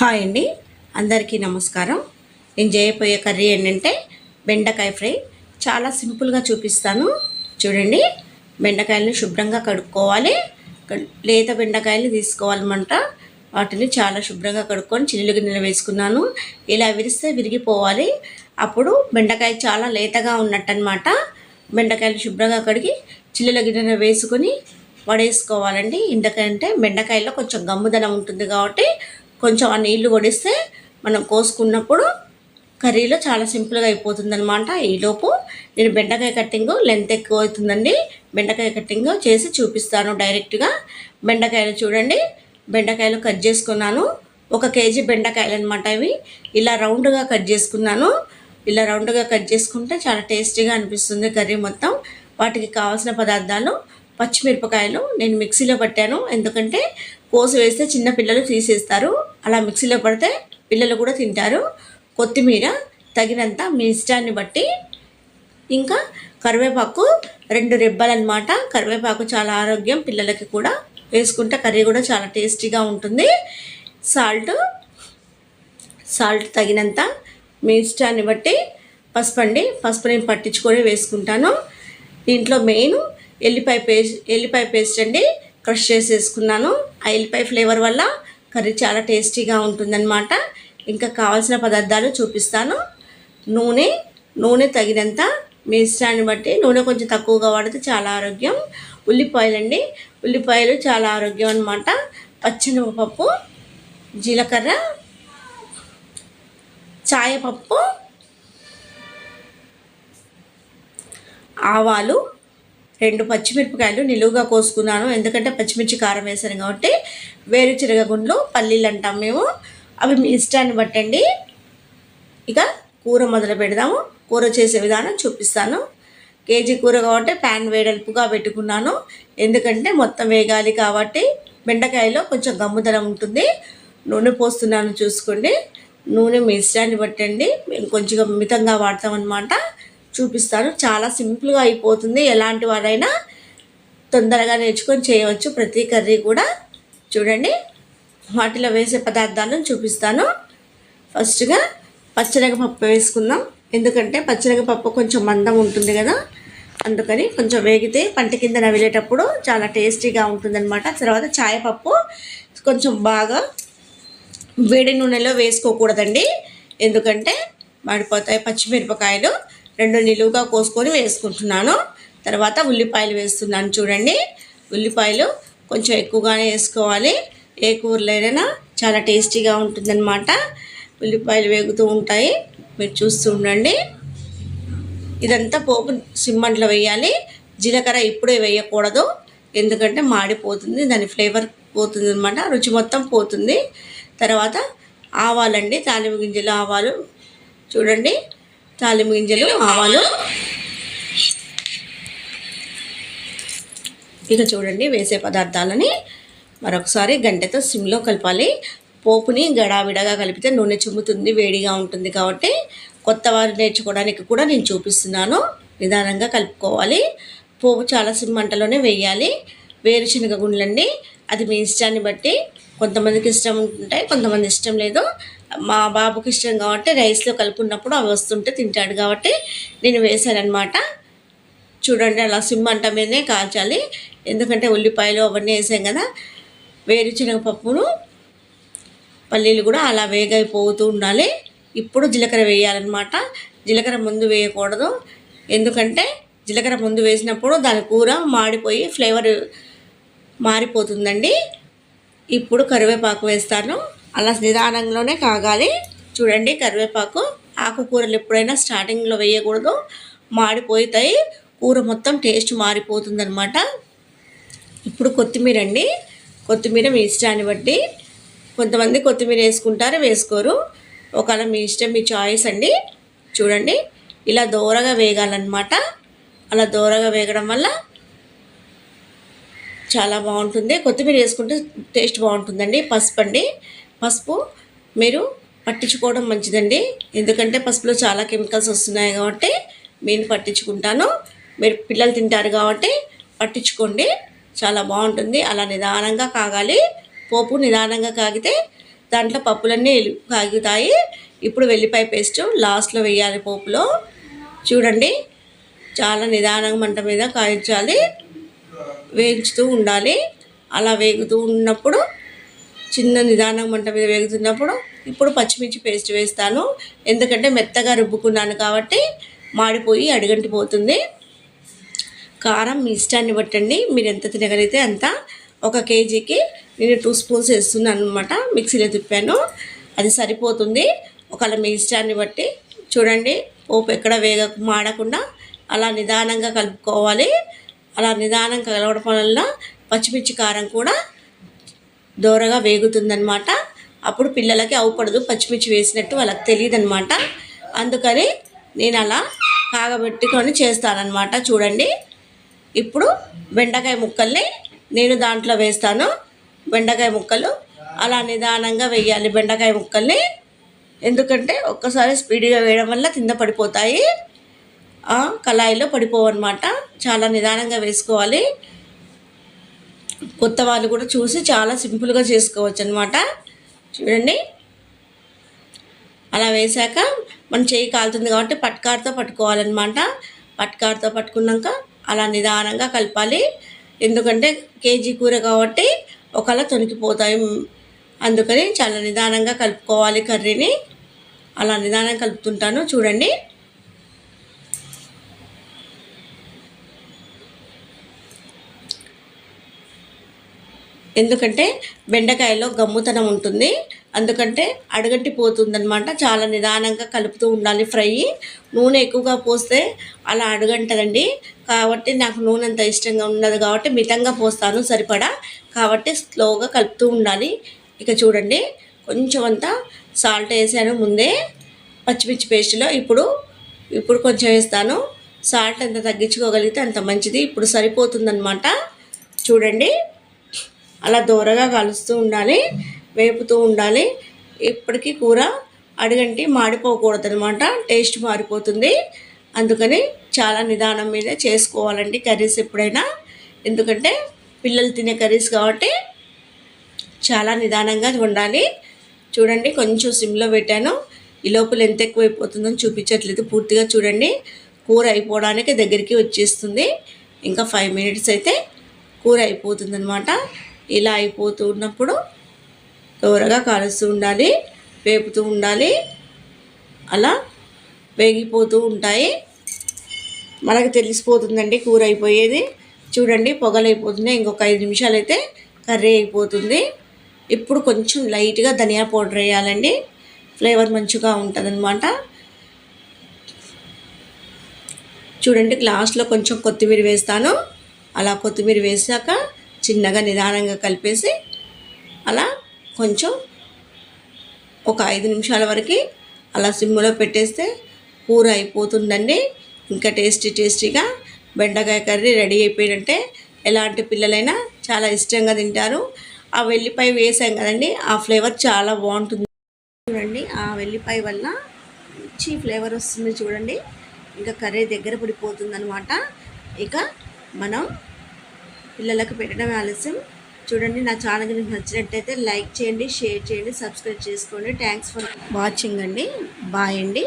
Hi అండి. అందరికీ నమస్కారం. నేను చేయబోయే కర్రీ ఏంటంటే బెండకాయ ఫ్రై. చాలా సింపుల్గా చూపిస్తాను. చూడండి. బెండకాయలను శుభ్రంగా కడుక్కోవాలి. లేత బెండకాయలు తీసుకోవాలన్నమాట. వాటిని చాలా శుభ్రంగా కడుక్కొని చిల్లులు గిన్నెలు వేసుకున్నాను. ఇలా విరిస్తే విరిగిపోవాలి. అప్పుడు బెండకాయ చాలా లేతగా ఉన్నట్టు అనమాట బెండకాయలు శుభ్రంగా కడిగి చిల్లుల గిన్నెలో వేసుకొని వడేసుకోవాలండి. ఎందుకంటే బెండకాయలో కొంచెం గమ్ముదనం ఉంటుంది కాబట్టి కొంచెం ఆ నీళ్ళు వడిస్తే మనం కోసుకున్నప్పుడు కర్రీలో చాలా సింపుల్గా అయిపోతుంది అనమాట ఈలోపు నేను బెండకాయ కట్టింగ్ లెంత్ ఎక్కువ అవుతుందండి. బెండకాయ కట్టింగ్ చేసి చూపిస్తాను డైరెక్ట్గా. బెండకాయలు చూడండి. బెండకాయలు కట్ చేసుకున్నాను. ఒక కేజీ బెండకాయలు అనమాట ఇవి. ఇలా రౌండ్గా కట్ చేసుకున్నాను. ఇలా రౌండ్గా కట్ చేసుకుంటే చాలా టేస్టీగా అనిపిస్తుంది కర్రీ మొత్తం. వాటికి కావాల్సిన పదార్థాలు పచ్చిమిరపకాయలు నేను మిక్సీలో పట్టాను. ఎందుకంటే కోసి వేస్తే చిన్నపిల్లలు తీసేస్తారు. అలా మిక్సీలో పడితే పిల్లలు కూడా తింటారు. కొత్తిమీర తగినంత మీ ఇష్టాన్ని బట్టి ఇంకా కరివేపాకు రెండు రెబ్బలు అనమాట కరివేపాకు చాలా ఆరోగ్యం పిల్లలకి కూడా. వేసుకుంటే కర్రీ కూడా చాలా టేస్టీగా ఉంటుంది. సాల్ట్ సాల్ట్ తగినంత మీ ఇష్టాన్ని బట్టి పసుపు అండి పసుపు నేను పట్టించుకొని వేసుకుంటాను. దీంట్లో మెయిన్ ఎల్లిపాయ పేస్ట్ ఎల్లిపాయ పేస్ట్ అండి క్రష్ చేసి వేసుకున్నాను ఆ ఎల్లిపాయ ఫ్లేవర్ వల్ల కర్రీ చాలా టేస్టీగా ఉంటుందన్నమాట. ఇంకా కావాల్సిన పదార్థాలు చూపిస్తాను. నూనె నూనె తగినంత మీ ఇష్టాన్ని బట్టి నూనె కొంచెం తక్కువగా వాడితే చాలా ఆరోగ్యం. ఉల్లిపాయలండి. ఉల్లిపాయలు చాలా ఆరోగ్యం అనమాట పచ్చెనగపప్పు జీలకర్ర చాయపప్పు ఆవాలు రెండు పచ్చిమిరపకాయలు నిలువుగా కోసుకున్నాను. ఎందుకంటే పచ్చిమిర్చి కారం వేసాను కాబట్టి వేరుచిరగ గుండ్లు పల్లీలు అంటాం మేము. అవి మీ ఇష్టాన్ని బట్టండి ఇక కూర మొదలు పెడదాము. కూర చేసే విధానం చూపిస్తాను. కేజీ కూర కాబట్టి ప్యాన్ వేడల్పుగా పెట్టుకున్నాను. ఎందుకంటే మొత్తం వేగాలి కాబట్టి బెండకాయలో కొంచెం గమ్ముదనం ఉంటుంది. నూనె పోస్తున్నాను చూసుకోండి. నూనె మీ ఇష్టాన్ని బట్టండి మేము కొంచెం మితంగా వాడతామన్నమాట. చూపిస్తాను చాలా సింపుల్గా అయిపోతుంది. ఎలాంటి వారైనా తొందరగా నేర్చుకొని చేయవచ్చు. ప్రతి కర్రీ కూడా చూడండి. వాటిలో వేసే పదార్థాలను చూపిస్తాను. ఫస్ట్గా పచ్చనగపప్పు వేసుకుందాం. ఎందుకంటే పచ్చనగపప్పు కొంచెం మందం ఉంటుంది కదా. అందుకని కొంచెం వేగితే పంట కింద నవిలేటప్పుడు చాలా టేస్టీగా ఉంటుందన్నమాట. తర్వాత చాయపప్పు కొంచెం బాగా వేడి నూనెలో వేసుకోకూడదండి. ఎందుకంటే మాడిపోతాయి పచ్చిమిరపకాయలు. రెండు నిలువుగా కోసుకొని వేసుకుంటున్నాను. తర్వాత ఉల్లిపాయలు వేస్తున్నాను చూడండి. ఉల్లిపాయలు కొంచెం ఎక్కువగానే వేసుకోవాలి. ఏ కూరలైనా చాలా టేస్టీగా ఉంటుందన్నమాట. ఉల్లిపాయలు వేగుతూ ఉంటాయి. మీరు చూస్తూ ఉండండి. ఇదంతా పోపు సిమ్మంట్లో వేయాలి. జీలకర్ర ఇప్పుడే వేయకూడదు. ఎందుకంటే మాడిపోతుంది. దాని ఫ్లేవర్ పోతుంది అనమాట రుచి మొత్తం పోతుంది. తర్వాత ఆవాలండి. తాలింపు గింజలు ఆవాలు. చూడండి. తాలింపు గింజలు ఆవాలు. ఇక చూడండి వేసే పదార్థాలని మరొకసారి గంటతో సిమ్లో కలపాలి. పోపుని గడావిడగా కలిపితే నూనె చిమ్ముతుంది వేడిగా ఉంటుంది కాబట్టి కొత్త వారు నేర్చుకోవడానికి కూడా నేను చూపిస్తున్నాను. నిదానంగా కలుపుకోవాలి. పోపు చాలా సిమ్ మంటలోనే వేయాలి. వేరుశనగ గుండ్లండి. అది మీ ఇష్టాన్ని బట్టి కొంతమందికి ఇష్టం ఉంటాయి కొంతమంది ఇష్టం లేదు. మా బాబుకి ఇష్టం కాబట్టి రైస్లో కలుపుకున్నప్పుడు అవి వస్తుంటే తింటాడు కాబట్టి నేను వేశానమాట చూడండి అలా సిమ్ అంట మీదనే కాల్చాలి. ఎందుకంటే ఉల్లిపాయలు అవన్నీ వేసాం కదా వేరుశనగ పప్పును పల్లీలు కూడా అలా వేగైపోతూ ఉండాలి. ఇప్పుడు జీలకర్ర వేయాలన్నమాట. జీలకర్ర ముందు వేయకూడదు. ఎందుకంటే జీలకర్ర ముందు వేసినప్పుడు దాని కూర మాడిపోయి ఫ్లేవర్ మారిపోతుందండి. ఇప్పుడు కరివేపాకు వేస్తాను. అలా నిదానంలోనే కాగాలి. చూడండి కరివేపాకు ఆకుకూరలు ఎప్పుడైనా స్టార్టింగ్లో వేయకూడదు. మాడిపోతాయి. కూర మొత్తం టేస్ట్ మారిపోతుందనమాట ఇప్పుడు కొత్తిమీర అండి కొత్తిమీర మీ ఇష్టాన్ని బట్టి. కొంతమంది కొత్తిమీర వేసుకుంటారు వేసుకోరు. ఒకవేళ మీ ఇష్టం మీ చాయిస్ అండి. చూడండి. ఇలా దోరగా వేగాలన్నమాట. అలా దోరగా వేగడం వల్ల చాలా బాగుంటుంది. కొత్తిమీర వేసుకుంటే టేస్ట్ బాగుంటుందండి. పసుపు అండి. పసుపు మీరు పట్టించుకోవడం మంచిదండి. ఎందుకంటే పసుపులో చాలా కెమికల్స్ వస్తున్నాయి కాబట్టి నేను పట్టించుకుంటాను. మీరు పిల్లలు తింటారు కాబట్టి పట్టించుకోండి. చాలా బాగుంటుంది. అలా నిదానంగా కాగాలి. పోపు నిదానంగా కాగితే దాంట్లో పప్పులన్నీ కాగుతాయి. ఇప్పుడు వెల్లిపాయ పేస్ట్ లాస్ట్లో వేయాలి పోపులో. చూడండి. చాలా నిదానంగా మంట మీద కాయించాలి. వేయించుతూ ఉండాలి. అలా వేగుతూ ఉన్నప్పుడు చిన్న నిదానం మంట మీద వేగుతున్నప్పుడు ఇప్పుడు పచ్చిమిర్చి పేస్ట్ వేస్తాను. ఎందుకంటే మెత్తగా రుబ్బుకున్నాను కాబట్టి మాడిపోయి అడుగంటి పోతుంది. కారం మీ ఇష్టాన్ని బట్టండి. మీరు ఎంత తినగలిగితే అంత ఒక కేజీకి నేను టూ స్పూన్స్ వేస్తున్నాను అనమాట మిక్సీలో తిప్పాను. అది సరిపోతుంది. ఒకవేళ మీ ఇష్టాన్ని బట్టి చూడండి పోపు ఎక్కడ వేగ మాడకుండా అలా నిదానంగా కలుపుకోవాలి. అలా నిదానంగా కలవడం వల్ల పచ్చిమిర్చి కారం కూడా దోరగా వేగుతుందనమాట అప్పుడు పిల్లలకి అవుపడదు పచ్చిమిర్చి వేసినట్టు వాళ్ళకి తెలియదు అనమాట అందుకని నేను అలా కాగబెట్టుకొని చేస్తానన్నమాట. చూడండి. ఇప్పుడు బెండకాయ ముక్కల్ని నేను దాంట్లో వేస్తాను. బెండకాయ ముక్కలు అలా నిదానంగా వేయాలి బెండకాయ ముక్కల్ని. ఎందుకంటే ఒక్కసారి స్పీడ్గా వేయడం వల్ల కింద పడిపోతాయి. కళాయిలో పడిపోవన్నమాట. చాలా నిదానంగా వేసుకోవాలి. కొత్త వాళ్ళు కూడా చూసి చాలా సింపుల్గా చేసుకోవచ్చు అనమాట చూడండి. అలా వేసాక మన చేయి కాలుతుంది కాబట్టి పట్కారుతో పట్టుకోవాలన్నమాట. పట్కారుతో పట్టుకున్నాక అలా నిదానంగా కలపాలి. ఎందుకంటే కేజీ కూర కాబట్టి ఒకలా తొనికిపోతాయి. అందుకని చాలా నిదానంగా కలుపుకోవాలి కర్రీని. అలా నిదానంగా కలుపుతుంటాను. చూడండి. ఎందుకంటే బెండకాయలో గమ్ముతనం ఉంటుంది. అందుకంటే అడగట్టి పోతుందనమాట చాలా నిదానంగా కలుపుతూ ఉండాలి ఫ్రై. నూనె ఎక్కువగా పోస్తే అలా అడగంటదండి. కాబట్టి నాకు నూనె అంత ఇష్టంగా ఉన్నది కాబట్టి మితంగా పోస్తాను సరిపడా. కాబట్టి స్లోగా కలుపుతూ ఉండాలి. ఇక చూడండి కొంచెం అంతా సాల్ట్ వేసాను ముందే. పచ్చిమిర్చి పేస్ట్లో ఇప్పుడు ఇప్పుడు కొంచెం వేస్తాను. సాల్ట్ ఎంత తగ్గించుకోగలిగితే అంత మంచిది. ఇప్పుడు సరిపోతుందన్నమాట. చూడండి. అలా దూరగా కలుస్తూ ఉండాలి వేపుతూ ఉండాలి. ఇప్పటికీ కూర అడిగంటి మాడిపోకూడదు అనమాట టేస్ట్ మారిపోతుంది. అందుకని చాలా నిదానం మీద చేసుకోవాలండి కర్రీస్ ఎప్పుడైనా. ఎందుకంటే పిల్లలు తినే కర్రీస్ కాబట్టి చాలా నిదానంగా ఉండాలి చూడండి కొంచెం సిమ్లో పెట్టాను. ఈ లోపల ఎంత ఎక్కువ అయిపోతుందని చూపించట్లేదు. పూర్తిగా చూడండి కూర అయిపోవడానికి దగ్గరికి వచ్చేస్తుంది. ఇంకా ఫైవ్ మినిట్స్ అయితే కూర అయిపోతుంది అనమాట ఇలా అయిపోతూ ఉన్నప్పుడు దోరగా కాలుస్తూ ఉండాలి వేపుతూ ఉండాలి. అలా వేగిపోతూ ఉంటాయి. మనకు తెలిసిపోతుందండి కూర అయిపోయేది. చూడండి పొగలైపోతుంది. ఇంకొక ఐదు నిమిషాలు అయితే కర్రీ అయిపోతుంది. ఇప్పుడు కొంచెం లైట్గా ధనియా పౌడర్ వేయాలండి. ఫ్లేవర్ మంచిగా ఉంటుందన్నమాట. చూడండి గ్లాస్లో కొంచెం కొత్తిమీర వేస్తాను. అలా కొత్తిమీర వేసాక చిన్నగా నిదానంగా కలిపేసి అలా కొంచెం ఒక ఐదు నిమిషాల వరకు అలా సిమ్లో పెట్టేస్తే కూర అయిపోతుందండి. ఇంకా టేస్టీ టేస్టీగా బెండకాయ కర్రీ రెడీ అయిపోయిందంటే ఎలాంటి పిల్లలైనా చాలా ఇష్టంగా తింటారు. ఆ వెల్లిపాయ వేసాం కదండి ఆ ఫ్లేవర్ చాలా బాగుంటుంది. చూడండి ఆ వెల్లిపాయ వల్ల మంచి ఫ్లేవర్ వస్తుంది చూడండి. ఇంకా కర్రీ దగ్గర పడిపోతుంది అనమాట ఇక మనం పిల్లలకు పెట్టడం ఆలస్యం. చూడండి నా ఛానల్ మీకు నచ్చినట్టయితే లైక్ చేయండి షేర్ చేయండి సబ్స్క్రైబ్ చేసుకోండి. థ్యాంక్స్ ఫర్ వాచింగ్ అండి. బాయ్ అండి.